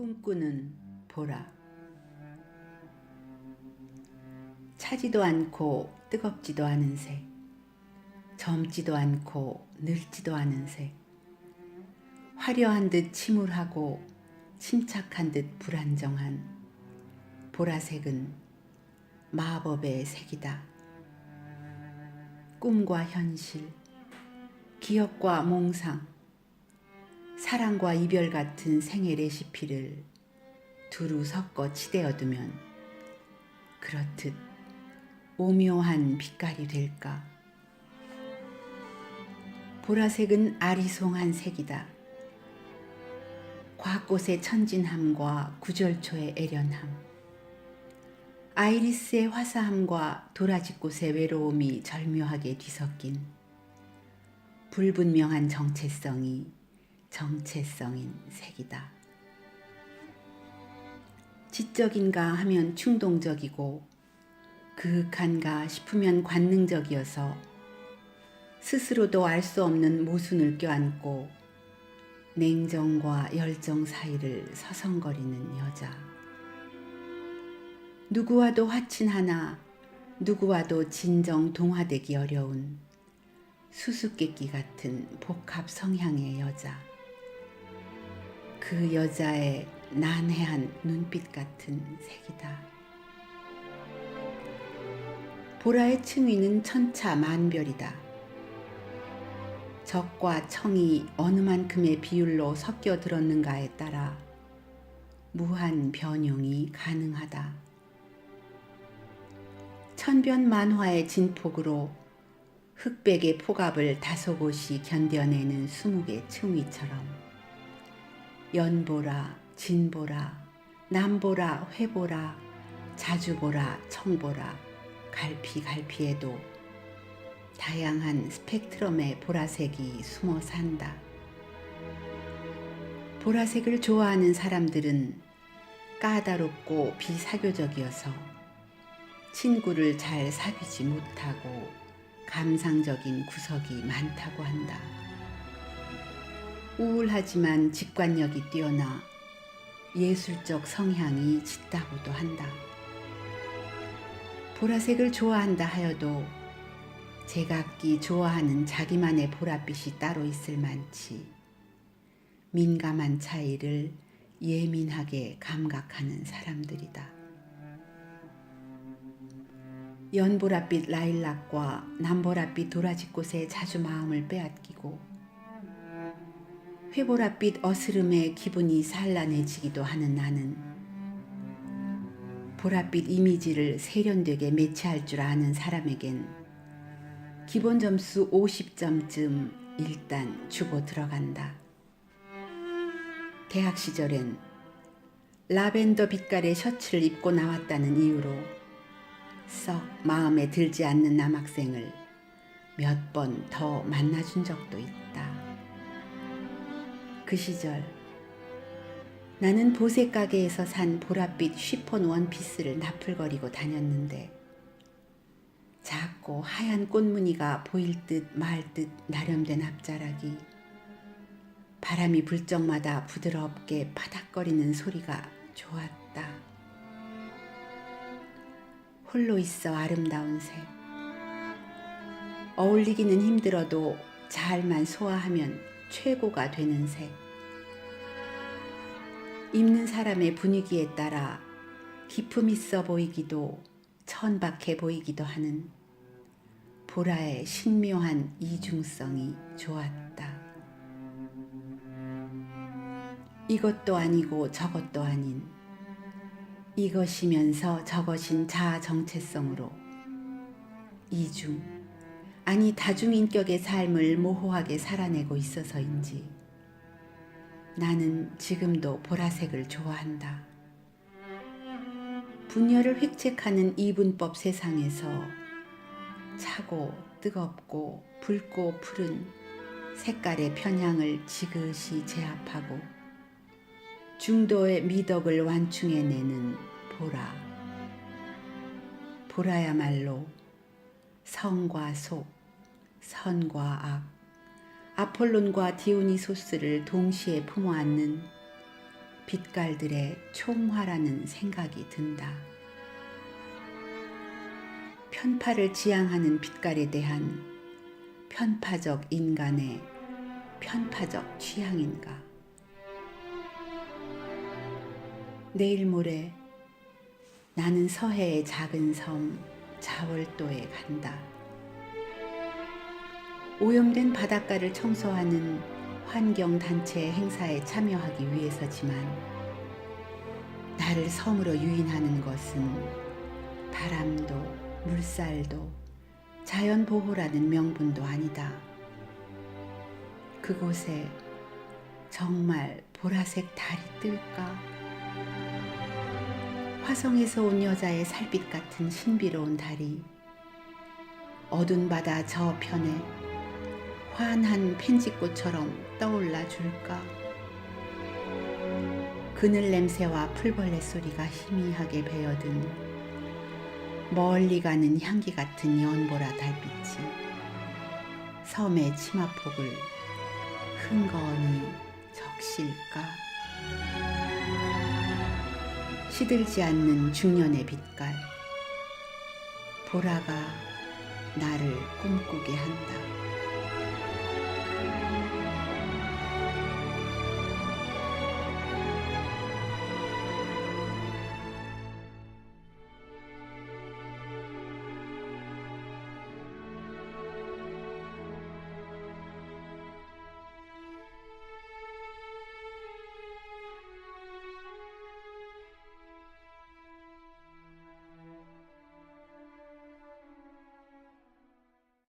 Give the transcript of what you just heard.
꿈꾸는 보라 차지도 않고 뜨겁지도 않은 색 젊지도 않고 늙지도 않은 색 화려한 듯 침울하고 침착한 듯 불안정한 보라색은 마법의 색이다. 꿈과 현실, 기억과 몽상, 사랑과 이별 같은 생애 레시피를 두루 섞어 치대어 두면 그렇듯 오묘한 빛깔이 될까. 보라색은 아리송한 색이다. 과꽃의 천진함과 구절초의 애련함, 아이리스의 화사함과 도라지꽃의 외로움이 절묘하게 뒤섞인 불분명한 정체성이 정체성인 색이다. 지적인가 하면 충동적이고 그윽한가 싶으면 관능적이어서 스스로도 알 수 없는 모순을 껴안고 냉정과 열정 사이를 서성거리는 여자. 누구와도 화친하나 누구와도 진정 동화되기 어려운 수수께끼 같은 복합 성향의 여자. 그 여자의 난해한 눈빛 같은 색이다. 보라의 층위는 천차 만별이다. 적과 청이 어느 만큼의 비율로 섞여 들었는가에 따라 무한 변용이 가능하다. 천변 만화의 진폭으로 흑백의 폭압을 다소곳이 견뎌내는 수묵의 층위처럼 연보라, 진보라, 남보라, 회보라, 자주보라, 청보라, 갈피갈피에도 다양한 스펙트럼의 보라색이 숨어 산다. 보라색을 좋아하는 사람들은 까다롭고 비사교적이어서 친구를 잘 사귀지 못하고 감상적인 구석이 많다고 한다. 우울하지만 직관력이 뛰어나 예술적 성향이 짙다고도 한다. 보라색을 좋아한다 하여도 제각기 좋아하는 자기만의 보랏빛이 따로 있을 만치 민감한 차이를 예민하게 감각하는 사람들이다. 연보랏빛 라일락과 남보랏빛 도라지꽃에 자주 마음을 빼앗기고 회보랏빛 어스름에 기분이 산란해지기도 하는 나는 보랏빛 이미지를 세련되게 매치할 줄 아는 사람에겐 기본 점수 50점쯤 일단 주고 들어간다. 대학 시절엔 라벤더 빛깔의 셔츠를 입고 나왔다는 이유로 썩 마음에 들지 않는 남학생을 몇 번 더 만나준 적도 있다. 그 시절 나는 보색 가게에서 산 보랏빛 쉬폰 원피스를 나풀거리고 다녔는데 작고 하얀 꽃무늬가 보일 듯 말 듯 나렴된 앞자락이 바람이 불 적마다 부드럽게 파닥거리는 소리가 좋았다. 홀로 있어 아름다운 색. 어울리기는 힘들어도 잘만 소화하면 최고가 되는 색. 입는 사람의 분위기에 따라 기품 있어 보이기도 천박해 보이기도 하는 보라의 신묘한 이중성이 좋았다. 이것도 아니고 저것도 아닌 이것이면서 저것인 자아 정체성으로 이중 아니 다중인격의 삶을 모호하게 살아내고 있어서인지 나는 지금도 보라색을 좋아한다. 분열을 획책하는 이분법 세상에서 차고 뜨겁고 붉고 푸른 색깔의 편향을 지그시 제압하고 중도의 미덕을 완충해내는 보라. 보라야말로 성과 속, 선과 악, 아폴론과 디오니소스를 동시에 품어안는 빛깔들의 총화라는 생각이 든다. 편파를 지향하는 빛깔에 대한 편파적 인간의 편파적 취향인가? 내일 모레 나는 서해의 작은 섬 자월도에 간다. 오염된 바닷가를 청소하는 환경단체 행사에 참여하기 위해서지만 나를 섬으로 유인하는 것은 바람도 물살도 자연보호라는 명분도 아니다. 그곳에 정말 보라색 달이 뜰까? 화성에서 온 여자의 살빛 같은 신비로운 달이 어두운 바다 저편에 환한 펜지꽃처럼 떠올라 줄까? 그늘 냄새와 풀벌레 소리가 희미하게 배어든 멀리 가는 향기 같은 연보라 달빛이 섬의 치마폭을 흥건히 적실까? 시들지 않는 중년의 빛깔 보라가 나를 꿈꾸게 한다.